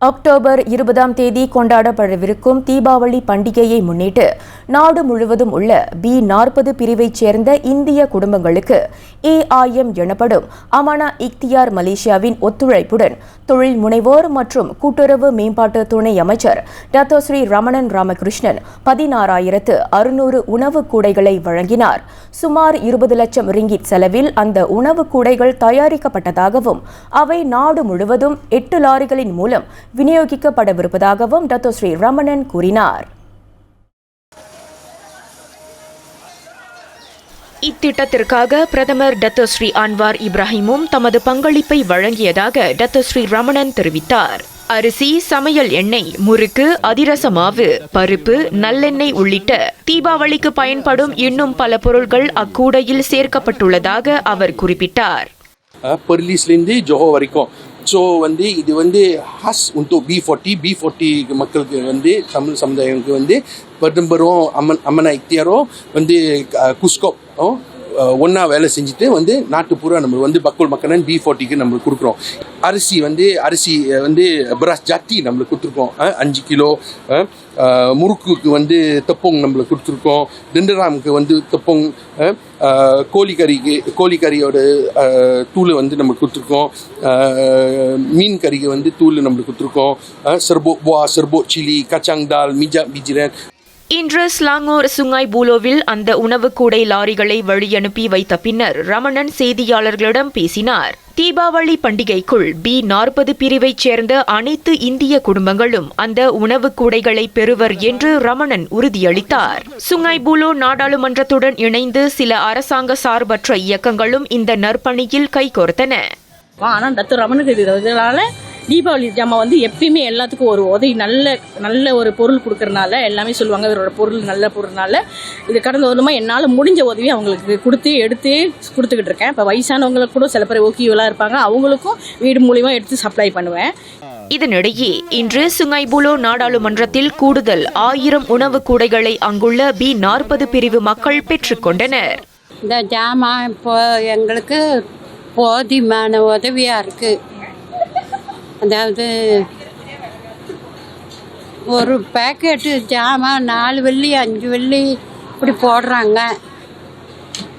October இருபதாம் தேதி கொண்டாடப்படவிருக்கும் தீபாவளி பண்டிகையை முன்னிட்டு நாடு முழுவதும் உள்ள பி நாற்பது பிரிவைச் சேர்ந்த இந்திய குடும்பங்களுக்கு ஏஐஎம் எனப்படும் அமானா இக்தியார் மலேசியாவின் ஒத்துழைப்புடன் தொழில் முனைவோர் மற்றும் கூட்டுறவு மேம்பாட்டு துணை அமைச்சர் டாக்டர் ஸ்ரீ ரமணன் ராமகிருஷ்ணன் பதினாறாயிரத்து அறுநூறு உணவுக் கூடைகளை வழங்கினார். சுமார் இருபது லட்சம் ரிங்கிட் செலவில் அந்த உணவுக் கூடைகள் தயாரிக்கப்பட்டதாகவும் அவை நாடு முழுவதும் எட்டு லாரிகளின் மூலம் விநியோகிக்கப்படவிருப்பதாகவும் டாக்டர் ஸ்ரீ ரமணன் கூறினார். இத்திட்டத்திற்காக பிரதமர் டத்தர் ஸ்ரீ அன்வார் இப்ராஹிமும் தமது பங்களிப்பை வழங்கியதாக டத்தர் ஸ்ரீ ரமணன் தெரிவித்தார். அரிசி சமையல் எண்ணெய் முறுக்கு அதிரச மாவு பருப்பு நல்லெண்ணெய் உள்ளிட்ட தீபாவளிக்கு பயன்படும் இன்னும் பல பொருட்கள் அக்கூடையில் சேர்க்கப்பட்டுள்ளதாக அவர் குறிப்பிட்டார். பெர்லிஸ்லேருந்து ஜோஹோ வரைக்கும் ஸோ வந்து இது வந்து has untuk B forty B forty மக்களுக்கு வந்து தமிழ் சமுதாயத்துக்கு வந்து பெரும்பெரும் அம்மன் அம்மனா இத்தியாரோ வந்து குஸ்கோப் ஒன்றா வேலை செஞ்சுட்டு வந்து நாட்டுப்பூரா நம்ம வந்து பக்கோல் மக்கனன் பி ஃபார்ட்டிக்கு நம்மளுக்கு கொடுக்குறோம். அரிசி வந்து அரிசி வந்து பிரஸ் ஜாத்தி நம்மளுக்கு கொடுத்துருக்கோம். அஞ்சு கிலோ முறுக்குக்கு வந்து தெப்பங் நம்மளுக்கு கொடுத்துருக்கோம். திண்டராமுக்கு வந்து தெப்பங் கோழிக்கறிக்கு கோழிக்கறியோட தூள் வந்து நம்ம கொடுத்துருக்கோம். மீன் கறிக்கு வந்து தூள் நம்மளுக்கு கொடுத்துருக்கோம். அஹ், செர்போ புவா செர்போ சில்லி கச்சாங் தால் மிஜா மிஜிரன். இன்று ஸ்லாங்கோர் சுங்காய் பூலோவில் அந்த உணவு கூடை லாரிகளை வழியனுப்பி வைத்த பின்னர் ரமணன் செய்தியாளர்களிடம் பேசினார். தீபாவளி பண்டிகைக்குள் பி நாற்பது பிரிவைச் சேர்ந்த அனைத்து இந்திய குடும்பங்களும் அந்த உணவுக் கூடைகளை பெறுவர் என்று ரமணன் உறுதியளித்தார். சுங்காய் பூலோ நாடாளுமன்றத்துடன் இணைந்து சில அரசாங்க சார்பற்ற இயக்கங்களும் இந்த நற்பணியில் கைகோர்த்தன. தீபாவளி ஜாமான் வந்து எப்பயுமே எல்லாத்துக்கும் ஒரு உதவி நல்ல நல்ல ஒரு பொருள் கொடுக்கறனால எல்லாமே சொல்லுவாங்க இவரோட பொருள் நல்ல பொருள்னால. இது கடந்த வருமா என்னால் முடிஞ்ச உதவி அவங்களுக்கு கொடுத்து எடுத்து கொடுத்துக்கிட்டு இருக்கேன். இப்போ வயசானவங்களுக்கு கூட சில பேர் ஓகேவெல்லாம் இருப்பாங்க. அவங்களுக்கும் வீடு மூலியமா எடுத்து சப்ளை பண்ணுவேன். இதனிடையே இன்று சுங்கைபுலோ நாடாளுமன்றத்தில் கூடுதல் ஆயிரம் உணவுக் கூடைகளை அங்குள்ள பி நாற்பது பிரிவு மக்கள் பெற்றுக்கொண்டனர் இந்த ஜாமான் இப்போ எங்களுக்கு போதுமான உதவியாக இருக்குது அதாவது ஒரு பேக்கெட்டு ஜாமான் நாலு வெள்ளி அஞ்சு வெள்ளி இப்படி போடுறாங்க.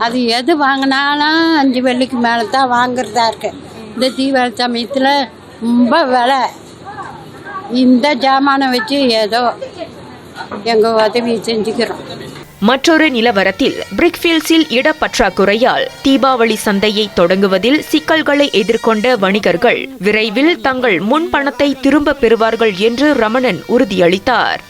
அது எது வாங்கினாலும் அஞ்சு வெள்ளிக்கு மேலே தான் வாங்குறதா இருக்கு. இந்த தீபாவளி சமயத்தில் ரொம்ப விலை. இந்த ஜாமானை வச்சு ஏதோ எங்கள் உதவி செஞ்சுக்கிறோம். மற்றொரு நிலவரத்தில் பிரிக்ஃபீல்ஸில் இடப்பற்றாக்குறையால் தீபாவளி சந்தையை தொடங்குவதில் சிக்கல்களை எதிர்கொண்ட வணிகர்கள் விரைவில் தங்கள் முன் பணத்தை திரும்ப பெறுவார்கள் என்று ரமணன் உறுதியளித்தார்.